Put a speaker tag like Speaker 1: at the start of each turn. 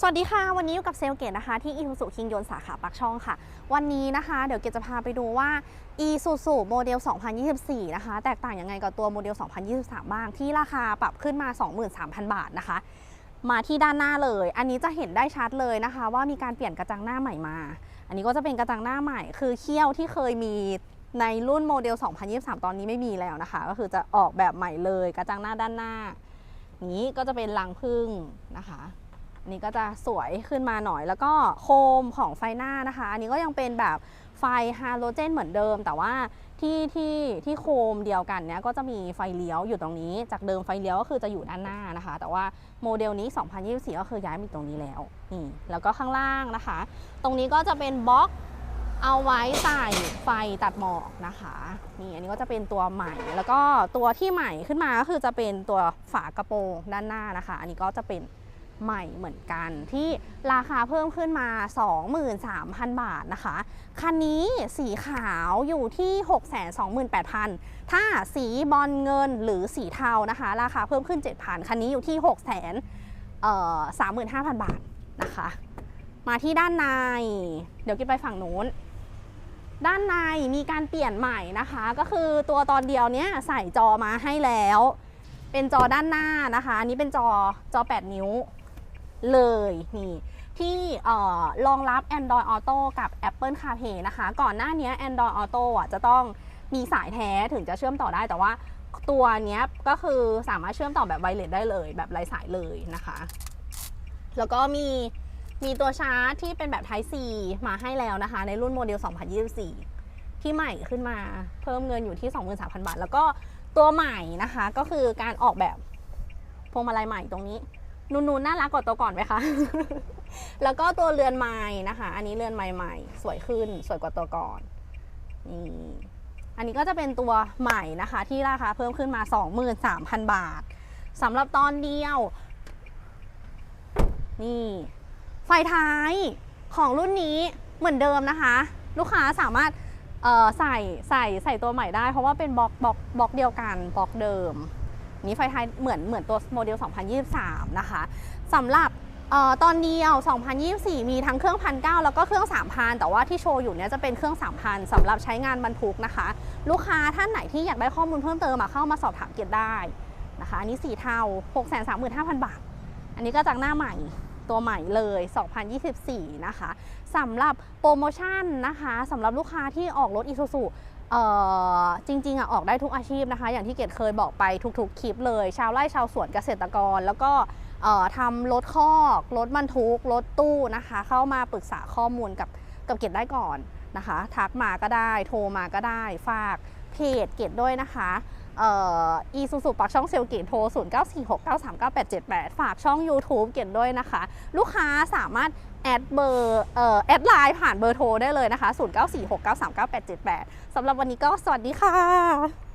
Speaker 1: สวัสดีค่ะ วันนี้อยู่กับเซลเกตนะคะที่อีซูซูคิงยนสาขาปักช่องค่ะ วันนี้นะคะเดี๋ยวเกตจะพาไปดูว่า e s u s u โมเดล 2024 นะคะ แตกต่างยังไงกับตัวโมเดล 2023 บ้าง ที่ราคาปรับขึ้นมา 23,000 บาทนะคะ มาที่ด้านหน้าเลย อันนี้จะเห็นได้ชัดเลยนะคะ ว่ามีการเปลี่ยนกระจังหน้าใหม่มา อันนี้ก็จะเป็นกระจังหน้าใหม่ คือเขี้ยวที่เคยมีในรุ่นโมเดล 2023 ตอนนี้ไม่มีแล้วนะคะ ก็คือจะออกแบบใหม่เลย กระจังหน้าด้านหน้า นี้ก็จะเป็นรังพึ่งนะคะ นี้ก็จะสวยขึ้นมาหน่อย แล้วก็โคมของไฟหน้านะคะ อันนี้ก็ยังเป็นแบบไฟฮาโลเจนเหมือนเดิม แต่ว่าที่ที่ที่โคมเดียวกันเนี้ยก็จะมีไฟเลี้ยวอยู่ตรงนี้ จากเดิมไฟเลี้ยวก็คือจะอยู่ด้านหน้านะคะ แต่ว่าโมเดลนี้ 2024 ก็คือย้ายมาตรงนี้แล้วนี่แล้วก็ข้างล่างนะคะ ตรงนี้ก็จะเป็นบล็อกเอาไว้ใส่ไฟตัดหมอกนะคะนี่อันนี้ก็จะเป็นตัวใหม่ แล้วก็ตัวที่ใหม่ขึ้นมาก็คือจะเป็นตัวฝากระโปรงด้านหน้านะคะ อันนี้ก็จะเป็น ใหม่เหมือนกัน ที่ราคาเพิ่มขึ้นมา 23,000 บาทนะคะ คันนี้สีขาวอยู่ที่ 628,000 ถ้าสีบอลเงินหรือสีเทานะคะ ราคาเพิ่มขึ้น 7,000 คันนี้อยู่ที่600,000เอ่อ35,000 บาทนะคะ มาที่ด้านใน เดี๋ยวกินไปฝั่งนู้นด้านในมีการเปลี่ยนใหม่นะคะ ก็คือตัวตอนเดียวเนี้ยใส่จอมาให้แล้ว เป็นจอด้านหน้านะคะ อันนี้เป็นจอจอ 8 นิ้ว เลยนี่ที่เอ่อรองรับ Android Auto กับ Apple CarPlay นะคะ ก่อนหน้านี้ Android Auto อะจะต้องมีสายแท้ถึงจะเชื่อมต่อได้แต่ว่าตัวนี้ก็คือสามารถเชื่อมต่อแบบไวเลสได้เลย แบบไร้สายเลยนะคะ แล้วก็มีมีตัวชาร์จที่เป็นแบบ Type C มาให้แล้วนะคะ ในรุ่นโมเดล 2024 ที่ใหม่ขึ้นมาเพิ่มเงินอยู่ที่ 23,000 บาท แล้วก็ตัวใหม่นะคะ ก็คือการออกแบบพวงมาลัยใหม่ตรงนี้ นูนๆน่ารักกว่าตัวก่อนไหมคะ แล้วก็ตัวเรือนไม้นะคะ อันนี้เรือนไม้ใหม่ สวยขึ้น สวยกว่าตัวก่อน นี่ อันนี้ก็จะเป็นตัวใหม่นะคะ ที่ราคาเพิ่มขึ้นมา 23,000 บาทสำหรับตอนเดียว นี่ ไฟท้ายของรุ่นนี้เหมือนเดิมนะคะ ลูกค้าสามารถใส่ใส่ใส่ตัวใหม่ได้ เพราะว่าเป็นบล็อกบล็อกบล็อกเดียวกันบล็อกเดิม นี้ไฟไทยเหมือนเหมือนตัวโมเดล 2023 นะคะสำหรับออตอนเดียว 2024 มีทั้งเครื่องพันเแล้วก็เครื่อง 3,000 แต่ว่าที่โชว์อยู่เนี้ยจะเป็นเครื่อง 3,000สำหรับใช้งานบรรทุกนะคะ ลูกค้าท่านไหนที่อยากได้ข้อมูลเพิ่มเติมมาเข้ามาสอบถามเกียรติได้นะคะ อันนี้สีเทา 635,000 บาท อันนี้ก็จากหน้าใหม่ตัวใหม่เลย 2024 นะคะสำหรับโปรโมชั่นนะคะสำหรับลูกค้าที่ออกรถ Isuzu เอ่อ จริงๆอะออกได้ทุกอาชีพนะคะ อย่างที่เกดเคยบอกไปทุกๆคลิปเลย ชาวไร่ชาวสวนเกษตรกร แล้วก็ทำรถคอกรถบรรทุกรถตู้นะคะ เข้ามาปรึกษาข้อมูลกับกับเกดได้ก่อนนะคะ ทักมาก็ได้ โทรมาก็ได้ ฝากเพจเกดด้วยนะคะ อีซูซูปักช่องเซลกิโทร 0 9 4 6 9 3 9 8 7 8 ฝากช่อง YouTube เกดด้วยนะคะ ลูกค้าสามารถแอดเบอร์เอ่อแอดไลน์ผ่านเบอร์โทรได้เลยนะคะ 0 9 4 6 9 3 9 8 7 8สำหรับวันนี้ก็สวัสดีค่ะ